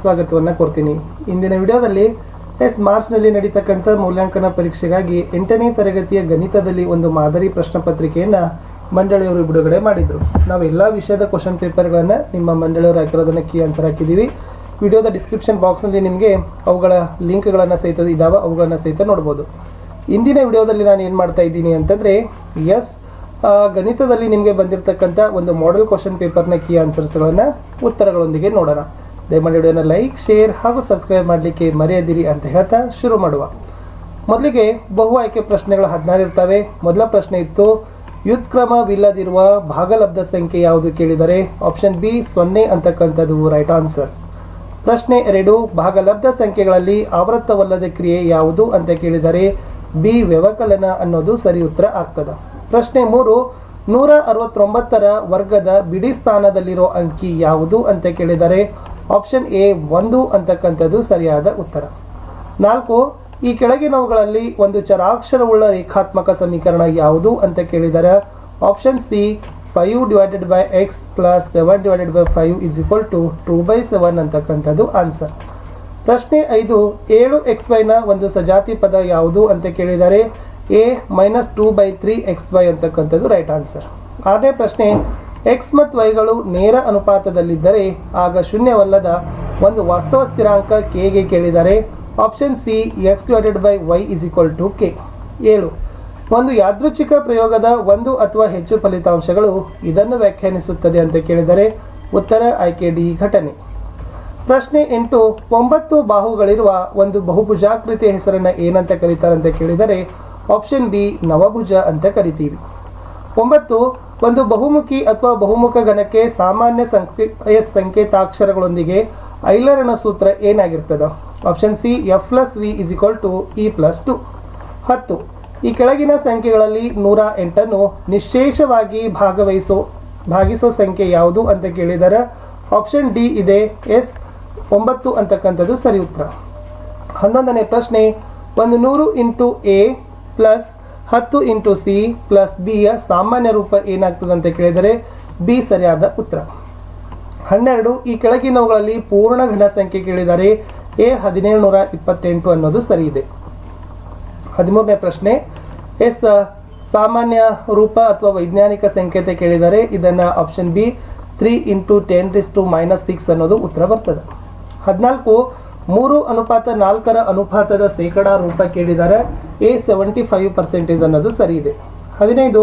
ಸ್ವಾಗತವನ್ನು ಕೊಡ್ತೀನಿ. ಇಂದಿನ ವಿಡಿಯೋದಲ್ಲಿ ಎಸ್ ಮಾರ್ಚ್ನಲ್ಲಿ ನಡೀತಕ್ಕಂಥ ಮೂಲ್ಯಾಂಕನ ಪರೀಕ್ಷೆಗಾಗಿ ಎಂಟನೇ ತರಗತಿಯ ಗಣಿತದಲ್ಲಿ ಒಂದು ಮಾದರಿ ಪ್ರಶ್ನೆ ಪತ್ರಿಕೆಯನ್ನು ಮಂಡಳಿಯವರು ಬಿಡುಗಡೆ ಮಾಡಿದರು. ನಾವು ಎಲ್ಲ ವಿಷಯದ ಕ್ವಶನ್ ಪೇಪರ್ಗಳನ್ನು ನಿಮ್ಮ ಮಂಡಳಿಯವರು ಹಾಕಿರೋದನ್ನು ಕೀ ಆನ್ಸರ್ ಹಾಕಿದ್ದೀವಿ. ವಿಡಿಯೋದ ಡಿಸ್ಕ್ರಿಪ್ಷನ್ ಬಾಕ್ಸ್ನಲ್ಲಿ ನಿಮಗೆ ಅವುಗಳ ಲಿಂಕ್ಗಳನ್ನು ಸಹಿತ ಇದಾವೆ, ಅವುಗಳನ್ನು ಸಹಿತ ನೋಡ್ಬೋದು. ಇಂದಿನ ವಿಡಿಯೋದಲ್ಲಿ ನಾನು ಏನು ಮಾಡ್ತಾ ಇದ್ದೀನಿ ಅಂತಂದರೆ ಎಸ್ ಗಣಿತದಲ್ಲಿ ನಿಮಗೆ ಬಂದಿರತಕ್ಕಂಥ ಒಂದು ಮಾಡೆಲ್ ಕ್ವಶನ್ ಪೇಪರ್ನ ಕೀ ಆನ್ಸರ್ಸ್ಗಳನ್ನು ಉತ್ತರಗಳೊಂದಿಗೆ ನೋಡೋಣ. ದಯಮಾಡಿ ವಿಡಿಯೋನ ಲೈಕ್, ಶೇರ್ ಹಾಗೂ ಸಬ್ಸ್ಕ್ರೈಬ್ ಮಾಡಲಿಕ್ಕೆ ಮರೆಯದಿರಿ ಅಂತ ಹೇಳ್ತಾ ಶುರು ಮಾಡುವ. ಮೊದಲಿಗೆ ಬಹು ಆಯ್ಕೆ ಪ್ರಶ್ನೆಗಳು ಹದಿನಾರು ಇರ್ತವೆ. ಮೊದಲ ಪ್ರಶ್ನೆ ಇತ್ತು ವ್ಯುತ್ಕ್ರಮವಿಲ್ಲದಿರುವ ಭಾಗಲಬ್ಧ ಸಂಖ್ಯೆ ಯಾವುದು? ಕೇಳಿದರೆ ಆಪ್ಷನ್ ಬಿ, ಸೊನ್ನೆ ಅಂತಕ್ಕಂಥದ್ದು ರೈಟ್ ಆನ್ಸರ್ ಪ್ರಶ್ನೆ ಎರಡು, ಭಾಗಲಬ್ಧ ಸಂಖ್ಯೆಗಳಲ್ಲಿ ಆವೃತ್ತವಲ್ಲದ ಕ್ರಿಯೆ ಯಾವುದು? ಅಂತ ಕೇಳಿದರೆ ಬಿ, ವ್ಯವಕಲನ ಅನ್ನೋದು ಸರಿ ಉತ್ತರ ಆಗ್ತದ. ಪ್ರಶ್ನೆ ಮೂರು, ನೂರ ಅರವತ್ತೊಂಬತ್ತರ ವರ್ಗದ ಬಿಡಿ ಸ್ಥಾನದಲ್ಲಿರೋ ಅಂಕಿ ಯಾವುದು? ಅಂತ ಕೇಳಿದರೆ ಆಪ್ಷನ್ ಎ ಒಂದು ಅಂತಕ್ಕಂಥದ್ದು ಸರಿಯಾದ ಉತ್ತರ. ನಾಲ್ಕು, ಈ ಕೆಳಗಿನವುಗಳಲ್ಲಿ ಒಂದು ಚರಾಕ್ಷರವುಳ್ಳ ರೇಖಾತ್ಮಕ ಸಮೀಕರಣ ಯಾವುದು ಅಂತ ಕೇಳಿದರೆ option C five divided by X plus seven divided by five is equal to two by seven ಅಂತಕ್ಕಂಥದ್ದು ಆನ್ಸರ್ ಪ್ರಶ್ನೆ ಐದು, ಏಳು ಎಕ್ಸ್ ವೈನ ಒಂದು ಸಜಾತಿ ಪದ ಯಾವುದು ಅಂತ ಕೇಳಿದರೆ A minus two by three X Y ಅಂತಕ್ಕಂಥದ್ದು ರೈಟ್ ಆನ್ಸರ್ ಆದರೆ ಪ್ರಶ್ನೆ ಎಕ್ಸ್ ಮತ್ತು ವೈಗಳು ನೇರ ಅನುಪಾತದಲ್ಲಿದ್ದರೆ ಆಗ ಶೂನ್ಯವಲ್ಲದ ಒಂದು ವಾಸ್ತವ ಸ್ಥಿರಾಂಕ ಕೆಗೆ ಕೇಳಿದರೆ option C X divided by Y is equal to K ಏಳು. ಒಂದು ಯಾದೃಚ್ಛಿಕ ಪ್ರಯೋಗದ ಒಂದು ಅಥವಾ ಹೆಚ್ಚು ಫಲಿತಾಂಶಗಳು ಇದನ್ನು ವ್ಯಾಖ್ಯಾನಿಸುತ್ತದೆ ಅಂತ ಕೇಳಿದರೆ ಉತ್ತರ ಆಯ್ಕೆ ಡಿ ಘಟನೆ. ಪ್ರಶ್ನೆ ಎಂಟು, ಒಂಬತ್ತು ಬಾಹುಗಳಿರುವ ಒಂದು ಬಹುಭುಜಾಕೃತಿಯ ಹೆಸರನ್ನ ಏನಂತ ಕರೀತಾರೆ ಅಂತ ಕೇಳಿದರೆ ಆಪ್ಷನ್ ಬಿ ನವಭುಜ ಅಂತ ಕರಿತೀವಿ. ಒಂಬತ್ತು ಒಂದು ಬಹುಮುಖಿ ಅಥವಾ ಬಹುಮುಖ ಗಣಕ್ಕೆ ಸಾಮಾನ್ಯ ಸಂಖ್ಯೆಯ ಸಂಕೇತಾಕ್ಷರಗಳೊಂದಿಗೆ ಐಲರಣ ಸೂತ್ರ ಏನಾಗಿರ್ತದ? Option C F plus V is equal to E plus two ಹತ್ತು. ಈ ಕೆಳಗಿನ ಸಂಖ್ಯೆಗಳಲ್ಲಿ ನೂರ ಎಂಟನ್ನು ನಿಶೇಷವಾಗಿ ಭಾಗವಹಿಸೋ ಭಾಗಿಸೋ ಸಂಖ್ಯೆ ಯಾವುದು ಅಂತ ಕೇಳಿದರೆ? ಆಪ್ಷನ್ ಡಿ ಇದೆ. ಎಸ್ ಒಂಬತ್ತು ಅಂತಕ್ಕಂಥದ್ದು ಸರಿ ಉತ್ತರ ಹನ್ನೊಂದನೇ ಪ್ರಶ್ನೆ, ಒಂದು ನೂರು ಇಂಟು ಎ ಪ್ಲಸ್ ಹತ್ತು ಇಂಟು ಸಿ ಪ್ಲಸ್ ಬಿಯ ಸಾಮಾನ್ಯ ರೂಪ ಏನಾಗ್ತದೆ ಅಂತ ಕೇಳಿದರೆ ಬಿ ಸರಿಯಾದ ಉತ್ತರ. ಹನ್ನೆರಡು, ಈ ಕೆಳಗಿನವುಗಳಲ್ಲಿ ಪೂರ್ಣ ಘನ ಸಂಖ್ಯೆ ಕೇಳಿದರೆ ಎ ಹದಿನೇಳು ನೂರ ಇಪ್ಪತ್ತೆಂಟು ಅನ್ನೋದು ಸರಿ ಇದೆ ಹದಿಮೂರನೇ ಪ್ರಶ್ನೆ, ಎಸ್ ಸಾಮಾನ್ಯ ರೂಪ ಅಥವಾ ವೈಜ್ಞಾನಿಕ ಸಂಕೇತ ಕೇಳಿದರೆ ಇದನ್ನು option B three into ten raise to minus six ಅನ್ನೋದು ಉತ್ತರ ಬರ್ತದೆ. ಹದಿನಾಲ್ಕು ಮೂರು ಅನುಪಾತ ನಾಲ್ಕರ ಅನುಪಾತದ ಶೇಕಡಾ ರೂಪ ಕೇಳಿದರೆ ಎ ಸೆವೆಂಟಿ ಫೈವ್ ಪರ್ಸೆಂಟೇಜ್ ಅನ್ನೋದು ಸರಿ ಇದೆ. ಹದಿನೈದು,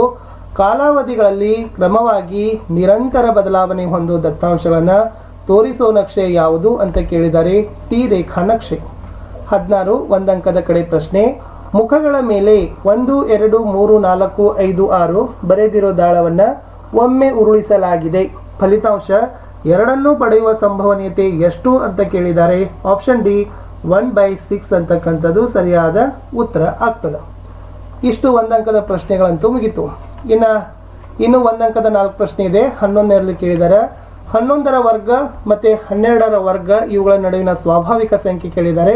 ಕಾಲಾವಧಿಗಳಲ್ಲಿ ಕ್ರಮವಾಗಿ ನಿರಂತರ ಬದಲಾವಣೆ ಹೊಂದುವ ದತ್ತಾಂಶಗಳನ್ನು ತೋರಿಸೋ ನಕ್ಷೆ ಯಾವುದು ಅಂತ ಕೇಳಿದರೆ ಸಿ ರೇಖಾ ನಕ್ಷೆ. ಹದಿನಾರು, ಒಂದಂಕದ ಕಡೆ ಪ್ರಶ್ನೆ, ಮುಖಗಳ ಮೇಲೆ ಒಂದು, ಎರಡು, ಮೂರು, ನಾಲ್ಕು, ಐದು, ಆರು ಬರೆದಿರೋ ದಾಳವನ್ನು ಒಮ್ಮೆ ಉರುಳಿಸಲಾಗಿದೆ. ಫಲಿತಾಂಶ ಎರಡನ್ನೂ ಪಡೆಯುವ ಸಂಭವನೀಯತೆ ಎಷ್ಟು ಅಂತ ಕೇಳಿದ್ದಾರೆ option D one by six ಅಂತಕ್ಕಂಥದ್ದು ಸರಿಯಾದ ಉತ್ತರ ಆಗ್ತದೆ. ಇಷ್ಟು ಒಂದಂಕದ ಪ್ರಶ್ನೆಗಳಂತೂ ಮುಗಿತು. ಇನ್ನು ಇನ್ನು ಒಂದಂಕದ ನಾಲ್ಕು ಪ್ರಶ್ನೆ ಇದೆ. ಹನ್ನೊಂದರಲ್ಲಿ ಕೇಳಿದ್ದಾರೆ ಹನ್ನೊಂದರ ವರ್ಗ ಮತ್ತು ಹನ್ನೆರಡರ ವರ್ಗ ಇವುಗಳ ನಡುವಿನ ಸ್ವಾಭಾವಿಕ ಸಂಖ್ಯೆ ಕೇಳಿದ್ದಾರೆ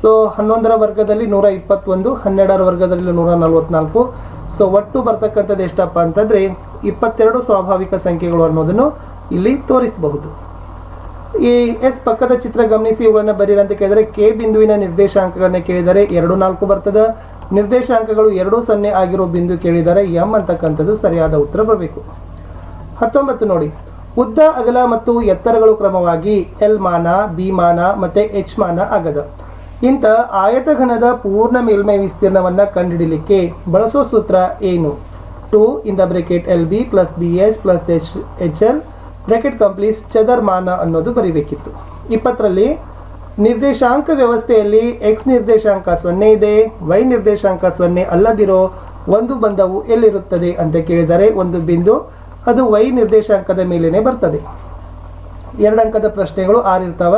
ಸೊ ಹನ್ನೊಂದರ ವರ್ಗದಲ್ಲಿ ನೂರ ಇಪ್ಪತ್ತೊಂದು, ಹನ್ನೆರಡರ ವರ್ಗದಲ್ಲಿ ನೂರ ನಲವತ್ನಾಲ್ಕು. ಸೊ ಒಟ್ಟು ಬರ್ತಕ್ಕಂಥದ್ದು ಎಷ್ಟಪ್ಪ ಅಂತಂದರೆ ಇಪ್ಪತ್ತೆರಡು ಸ್ವಾಭಾವಿಕ ಸಂಖ್ಯೆಗಳು ಅನ್ನೋದನ್ನು ಇಲ್ಲಿ ತೋರಿಸಬಹುದು. ಈ ಎಸ್ ಪಕ್ಕದ ಚಿತ್ರ ಗಮನಿಸಿ, ಇವುಗಳನ್ನ ಬರೀರಂತ ಕೇಳಿದರೆ, ಕೆ ಬಿಂದುವಿನ ನಿರ್ದೇಶಾಂಕಗಳನ್ನ ಕೇಳಿದರೆ ಎರಡು ನಾಲ್ಕು ಬರ್ತದೆ. ನಿರ್ದೇಶಾಂಕಗಳು ಎರಡು ಸೊನ್ನೆ ಆಗಿರೋ ಬಿಂದು ಕೇಳಿದರೆ, ಎಂ ಅಂತಕ್ಕಂಥದ್ದು ಸರಿಯಾದ ಉತ್ತರ ಬರಬೇಕು. ಹತ್ತೊಂಬತ್ತು ನೋಡಿ. ಉದ್ದ, ಅಗಲ ಮತ್ತು ಎತ್ತರಗಳು ಕ್ರಮವಾಗಿ ಎಲ್ ಮಾನ, ಬಿ ಮಾನ ಮತ್ತೆ ಎಚ್ ಮಾನ ಆಗದ ಇಂಥ ಆಯತಘನದ ಪೂರ್ಣ ಮೇಲ್ಮೈ ವಿಸ್ತೀರ್ಣವನ್ನು ಕಂಡುಹಿಡಲಿಕ್ಕೆ ಬಳಸೋ ಸೂತ್ರ ಏನು? Two in the bracket L B plus B H plus H H L bracket ಕಂಪ್ಲೀಸ್ ಚದರ್ಮಾನ ಅನ್ನೋದು ಬರೀಬೇಕಿತ್ತು. ಇಪ್ಪತ್ತರಲ್ಲಿ ನಿರ್ದೇಶಾಂಕ ವ್ಯವಸ್ಥೆಯಲ್ಲಿ ಎಕ್ಸ್ ನಿರ್ದೇಶಾಂಕ ಸೊನ್ನೆ ಇದೆ ವೈ ನಿರ್ದೇಶಾಂಕ ಸೊನ್ನೆ ಅಲ್ಲದಿರೋ ಒಂದು ಬಂಧವು ಎಲ್ಲಿರುತ್ತದೆ ಅಂತ ಕೇಳಿದರೆ ಒಂದು ಬಿಂದು ಅದು ವೈ ನಿರ್ದೇಶಾಂಕದ ಮೇಲೇನೆ ಬರ್ತದೆ. ಎರಡಂಕದ ಪ್ರಶ್ನೆಗಳು ಆರಿರ್ತಾವ.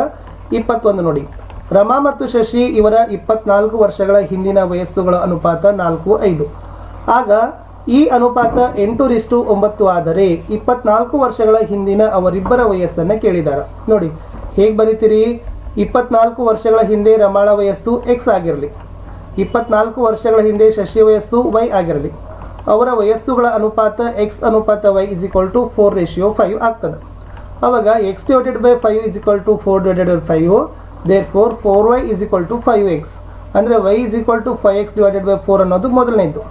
ಇಪ್ಪತ್ತೊಂದು ನೋಡಿ. ರಮಾ ಮತ್ತು ಶಶಿ ಇವರ ಇಪ್ಪತ್ನಾಲ್ಕು ವರ್ಷಗಳ ಹಿಂದಿನ ವಯಸ್ಸುಗಳ ಅನುಪಾತ ನಾಲ್ಕು ಐದು. ಆಗ ಈ ಅನುಪಾತ ಎಂಟು ಒಂಬತ್ತು ಆದರೆ ಇಪ್ಪತ್ನಾಲ್ಕು ವರ್ಷಗಳ ಹಿಂದಿನ ಅವರಿಬ್ಬರ ವಯಸ್ಸನ್ನು ಕೇಳಿದ್ದಾರೆ ನೋಡಿ, ಹೇಗೆ ಬರೀತೀರಿ? ಇಪ್ಪತ್ನಾಲ್ಕು ವರ್ಷಗಳ ಹಿಂದೆ ರಮಾಳ ವಯಸ್ಸು ಎಕ್ಸ್ ಆಗಿರಲಿ. ಇಪ್ಪತ್ನಾಲ್ಕು ವರ್ಷಗಳ ಹಿಂದೆ ಶಶಿ ವಯಸ್ಸು ವೈ ಆಗಿರಲಿ. ಅವರ ವಯಸ್ಸುಗಳ ಅನುಪಾತ ಎಕ್ಸ್ ಅನುಪಾತ y is equal to four ratio five ಆಗ್ತದೆ. ಅವಾಗ x divided by five is equal to four divided by five there four four y is equal to five x ಅಂದರೆ y is equal to five x divided by four ಅನ್ನೋದು ಮೊದಲನೇದು.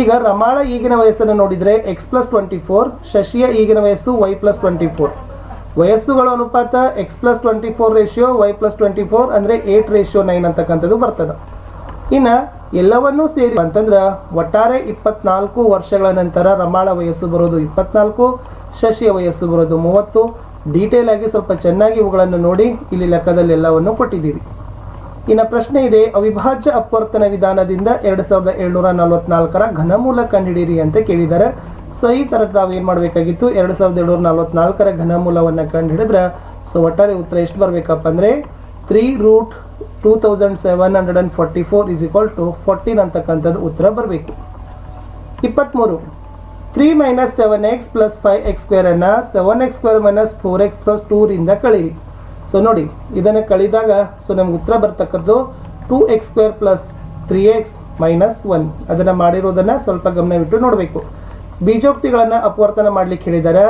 ಈಗ ರಮಾಳ ಈಗಿನ ವಯಸ್ಸನ್ನು ನೋಡಿದರೆ ಎಕ್ಸ್ ಪ್ಲಸ್ ಟ್ವೆಂಟಿ ಫೋರ್ ಶಶಿಯ ಈಗಿನ ವಯಸ್ಸು ವೈ ಪ್ಲಸ್ ಟ್ವೆಂಟಿ ಫೋರ್ ವಯಸ್ಸುಗಳ ಅನುಪಾತ X plus twenty four ratio Y plus twenty four ಅಂದರೆ ಏಟ್ ರೇಷಿಯೋ ನೈನ್ ಅಂತಕ್ಕಂಥದ್ದು ಬರ್ತದೆ. ಇನ್ನು ಎಲ್ಲವನ್ನೂ ಸೇರಿ ಅಂತಂದ್ರೆ ಒಟ್ಟಾರೆ ಇಪ್ಪತ್ನಾಲ್ಕು ವರ್ಷಗಳ ನಂತರ ರಮಾಳ ವಯಸ್ಸು ಬರೋದು ಇಪ್ಪತ್ನಾಲ್ಕು, ಶಶಿಯ ವಯಸ್ಸು ಬರೋದು ಮೂವತ್ತು. ಡೀಟೇಲ್ ಆಗಿ ಸ್ವಲ್ಪ ಚೆನ್ನಾಗಿ ಇವುಗಳನ್ನು ನೋಡಿ ಇಲ್ಲಿ ಲೆಕ್ಕದಲ್ಲಿ ಎಲ್ಲವನ್ನು ಕೊಟ್ಟಿದ್ದೀವಿ. ಇನ್ನು ಪ್ರಶ್ನೆ ಇದೆ, ಅವಿಭಾಜ್ಯ ಅಪವರ್ತನ ವಿಧಾನದಿಂದ ಎರಡು ಸಾವಿರದ ಏಳ್ನೂರ ನಲವತ್ನಾಲ್ಕರ ಘನಮೂಲ ಕಂಡುಹಿಡಿಯಿರಿ ಅಂತ ಕೇಳಿದ್ದಾರೆ. ಸೊ ಈ ಥರದ ನಾವು ಏನು ಮಾಡಬೇಕಾಗಿತ್ತು? ಎರಡು ಸಾವಿರದ ಏಳ್ನೂರ ನಲವತ್ನಾಲ್ಕರ ಘನಮೂಲವನ್ನು ಕಂಡುಹಿಡಿದ್ರೆ, ಸೊ ಒಟ್ಟಾರೆ ಉತ್ತರ ಎಷ್ಟು ಬರಬೇಕಪ್ಪ ಅಂದರೆ three root two thousand seven hundred and forty four is equal to fourteen ಅಂತಕ್ಕಂಥದ್ದು ಉತ್ತರ ಬರಬೇಕು. ಇಪ್ಪತ್ತ್ಮೂರು three minus seven x plus five x ಸ್ಕ್ವೇರನ್ನು seven x square minus four x plus ಟೂರಿಂದ ಕಳೀರಿ. ಸೊ ನೋಡಿ, ಇದನ್ನು ಕಳಿದಾಗ ಸೊ ನಮ್ಗೆ ಉತ್ತರ ಬರ್ತಕ್ಕದ್ದು two x square plus three x minus one ಅದನ್ನು ಮಾಡಿರೋದನ್ನು ಸ್ವಲ್ಪ ಗಮನವಿಟ್ಟು ನೋಡಬೇಕು. ಬೀಜೋಕ್ತಿಗಳನ್ನು ಅಪವರ್ತನ ಮಾಡಲಿಕ್ಕೆ ಹೇಳಿದ್ದಾರೆ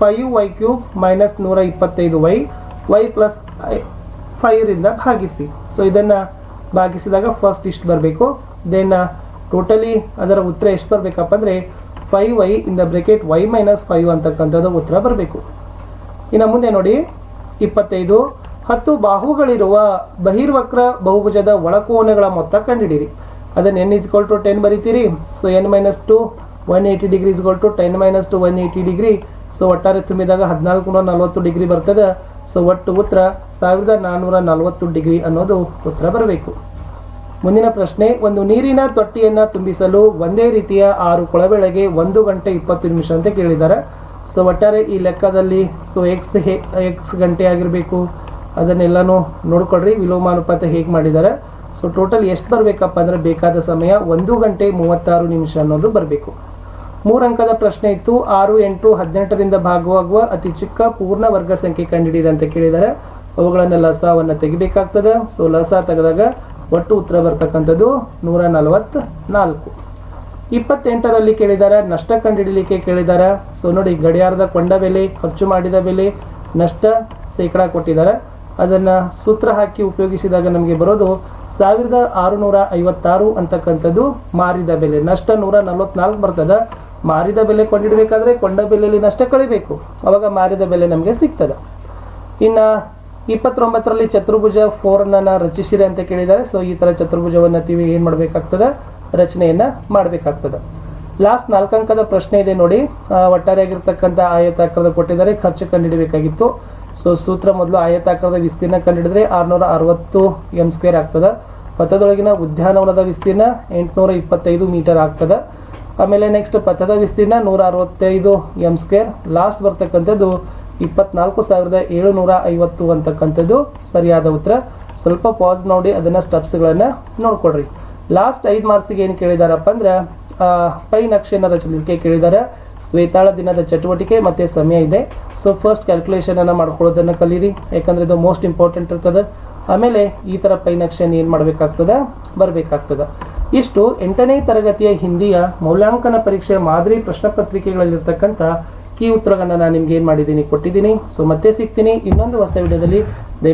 ಫೈವ್ ವೈ ಕ್ಯೂಬ್ ಮೈನಸ್ ನೂರ ಇಪ್ಪತ್ತೈದು ವೈ ವೈ ಪ್ಲಸ್ ಫೈವ್ರಿಂದ ಭಾಗಿಸಿ. ಸೊ ಇದನ್ನು ಭಾಗಿಸಿದಾಗ ಫಸ್ಟ್ ಇಷ್ಟು ಬರಬೇಕು. ದೆನ್ ಟೋಟಲಿ ಅದರ ಉತ್ತರ ಎಷ್ಟು ಬರಬೇಕಪ್ಪ ಅಂದರೆ ಫೈವ್ ವೈ ಇಂದ ಬ್ರೆಕೆಟ್ ವೈ ಮೈನಸ್ ಫೈವ್ ಅಂತಕ್ಕಂಥದ್ದು ಉತ್ತರ ಬರಬೇಕು. ಇನ್ನು ಮುಂದೆ ನೋಡಿ. ಇಪ್ಪತ್ತೈದು. ಹತ್ತು ಬಾಹುಗಳಿರುವ ಬಹಿರ್ವಕ್ರ ಬಹುಭುಜದ ಒಳಕೋನಗಳ ಮೊತ್ತ ಕಂಡುಹಿಡಿಯಿರಿ. ಅದನ್ನು n is equal to ten ಬರೀತೀರಿ. So n minus two one eighty degree is equal to ten minus two one eighty degree so ಒಟ್ಟಾರೆ ತುಂಬಿದಾಗ ಹದಿನಾಲ್ಕು ನೂರ ನಲ್ವತ್ತು ಡಿಗ್ರಿ ಬರ್ತದೆ. ಸೊ ಒಟ್ಟು ಉತ್ತರ ಸಾವಿರದ ನಾನ್ನೂರ ನಲವತ್ತು ಡಿಗ್ರಿ ಅನ್ನೋದು ಉತ್ತರ ಬರಬೇಕು. ಮುಂದಿನ ಪ್ರಶ್ನೆ, ಒಂದು ನೀರಿನ ತೊಟ್ಟಿಯನ್ನು ತುಂಬಿಸಲು ಒಂದೇ ರೀತಿಯ ಆರು ಕೊಳವೆಳೆಗೆ ಒಂದು ಗಂಟೆ ಇಪ್ಪತ್ತು ನಿಮಿಷ ಅಂತ ಕೇಳಿದ್ದಾರೆ. ಸೊ ಒಟ್ಟಾರೆ ಈ ಲೆಕ್ಕದಲ್ಲಿ ಸೊ ಎಕ್ಸ್ ಹೇ ಎಕ್ಸ್ ಗಂಟೆ ಆಗಿರಬೇಕು, ಅದನ್ನೆಲ್ಲನೂ ನೋಡ್ಕೊಳ್ರಿ, ವಿಲೋಮಾನುಪಾತ ಹೇಗೆ ಮಾಡಿದ್ದಾರೆ ಸೊ ಟೋಟಲ್ ಎಷ್ಟು ಬರಬೇಕಪ್ಪ ಅಂದರೆ ಬೇಕಾದ ಸಮಯ ಒಂದು ಗಂಟೆ ಮೂವತ್ತಾರು ನಿಮಿಷ ಅನ್ನೋದು ಬರಬೇಕು. ಮೂರು ಅಂಕದ ಪ್ರಶ್ನೆ ಇತ್ತು, ಆರು, ಎಂಟು, ಹದಿನೆಂಟರಿಂದ ಭಾಗವಾಗುವ ಅತಿ ಚಿಕ್ಕ ಪೂರ್ಣ ವರ್ಗ ಸಂಖ್ಯೆ ಕಂಡುಹಿಡಿಯಿರಿ ಅಂತ ಕೇಳಿದ್ದಾರೆ ಅವುಗಳನ್ನು ಲಸವನ್ನು ತೆಗಿಬೇಕಾಗ್ತದೆ. ಸೊ ಲಸ ತೆಗೆದಾಗ ಒಟ್ಟು ಉತ್ತರ ಬರ್ತಕ್ಕಂಥದ್ದು ನೂರ ನಲವತ್ತ ನಾಲ್ಕು ಇಪ್ಪತ್ತೆಂಟರಲ್ಲಿ ಕೇಳಿದ್ದಾರೆ ನಷ್ಟ ಕಂಡುಹಿಡಿಯಲಿಕ್ಕೆ ಕೇಳಿದ್ದಾರೆ ಸೊ ನೋಡಿ, ಗಡಿಯಾರದ ಕೊಂಡ ಬೆಲೆ, ಖರ್ಚು ಮಾಡಿದ ಬೆಲೆ, ನಷ್ಟ ಶೇಕಡಾ ಕೊಟ್ಟಿದ್ದಾರೆ. ಅದನ್ನು ಸೂತ್ರ ಹಾಕಿ ಉಪಯೋಗಿಸಿದಾಗ ನಮಗೆ ಬರೋದು ಸಾವಿರದ ಆರುನೂರ ಐವತ್ತಾರು ಅಂತಕ್ಕಂಥದ್ದು ಮಾರಿದ ಬೆಲೆ. ನಷ್ಟ ನೂರ ನಲವತ್ನಾಲ್ಕು ಬರ್ತದೆ. ಮಾರಿದ ಬೆಲೆ ಕೊಂಡಿಡಬೇಕಾದ್ರೆ ಕೊಂಡ ಬೆಲೆಯಲ್ಲಿ ನಷ್ಟ ಕಳಿಬೇಕು. ಅವಾಗ ಮಾರಿದ ಬೆಲೆ ನಮಗೆ ಸಿಗ್ತದೆ. ಇನ್ನು ಇಪ್ಪತ್ತೊಂಬತ್ತರಲ್ಲಿ ಚತುರ್ಭುಜ ಫೋರನ್ನು ರಚಿಸಿರಿ ಅಂತ ಕೇಳಿದ್ದಾರೆ. ಸೊ ಈ ಥರ ಚತುರ್ಭುಜವನ್ನು ತಿವಿ ಏನು ಮಾಡಬೇಕಾಗ್ತದೆ? ರಚನೆಯನ್ನು ಮಾಡಬೇಕಾಗ್ತದೆ. ಲಾಸ್ಟ್ ನಾಲ್ಕಂಕದ ಪ್ರಶ್ನೆ ಇದೆ ನೋಡಿ. ಒಟ್ಟಾರೆಯಾಗಿರ್ತಕ್ಕಂಥ ಆಯತಾಕಾರದ ಕೊಟ್ಟಿದ್ದಾರೆ. ಖರ್ಚು ಕಂಡಿಡಬೇಕಾಗಿತ್ತು ಸೊ ಸೂತ್ರ ಮೊದಲು ಆಯತಾಕಾರದ ವಿಸ್ತೀರ್ಣ ಕಂಡುಹಿಡಿದ್ರೆ ಆರುನೂರ ಅರವತ್ತು ಎಂ ಸ್ಕ್ವೇರ್ ಆಗ್ತದೆ. ಪಥದೊಳಗಿನ ಉದ್ಯಾನವನದ ವಿಸ್ತೀರ್ಣ ಎಂಟುನೂರ ಇಪ್ಪತ್ತೈದು ಮೀಟರ್ ಆಗ್ತದೆ. ಆಮೇಲೆ ನೆಕ್ಸ್ಟ್ ಪಥದ ವಿಸ್ತೀರ್ಣ ನೂರ ಅರವತ್ತೈದು ಎಂ ಸ್ಕ್ವೇರ್. ಲಾಸ್ಟ್ ಬರ್ತಕ್ಕಂಥದ್ದು ಇಪ್ಪತ್ನಾಲ್ಕು ಸಾವಿರದ ಏಳುನೂರ ಐವತ್ತು ಅಂತಕ್ಕಂಥದ್ದು. ಸರಿಯಾದ ಉತ್ತರ. ಸ್ವಲ್ಪ ಪಾಸ್ ನೋಡಿ, ಅದನ್ನ ಸ್ಟೆಪ್ಸ್ಗಳನ್ನು ನೋಡ್ಕೊಡ್ರಿ ಲಾಸ್ಟ್ ಐದು ಮಾರ್ಕ್ಸಿಗೆ ಏನು ಕೇಳಿದಾರಪ್ಪ ಅಂದ್ರೆ ಪೈ ನಕ್ಷೆಯನ್ನು ರಚಿಸಲಿಕ್ಕೆ ಕೇಳಿದ್ದಾರೆ ಶ್ವೇತಾಳ ದಿನದ ಚಟುವಟಿಕೆ ಮತ್ತೆ ಸಮಯ ಇದೆ. ಸೊ ಫಸ್ಟ್ ಕ್ಯಾಲ್ಕುಲೇಷನ್ ಅನ್ನ ಮಾಡ್ಕೊಳ್ಳೋದನ್ನ ಕಲೀರಿ. ಯಾಕಂದ್ರೆ ಇದು ಮೋಸ್ಟ್ ಇಂಪಾರ್ಟೆಂಟ್ ಇರ್ತದೆ. ಆಮೇಲೆ ಈ ಥರ ಪೈ ನಕ್ಷೆಯನ್ನು ಏನು ಮಾಡಬೇಕಾಗ್ತದೆ? ಬರಬೇಕಾಗ್ತದೆ. ಇಷ್ಟು ಎಂಟನೇ ತರಗತಿಯ ಹಿಂದಿಯ ಮೌಲ್ಯಾಂಕನ ಪರೀಕ್ಷೆಯ ಮಾದರಿ ಪ್ರಶ್ನೆ ಪತ್ರಿಕೆಗಳಲ್ಲಿರ್ತಕ್ಕಂಥ ಕೀ ಉತ್ತರಗಳನ್ನು ನಾನು ನಿಮ್ಗೆ ಏನು ಮಾಡಿದ್ದೀನಿ ಕೊಟ್ಟಿದ್ದೀನಿ. ಸೊ ಮತ್ತೆ ಸಿಗ್ತೀನಿ ಇನ್ನೊಂದು ಹೊಸ ವಿಡಿಯೋದಲ್ಲಿ.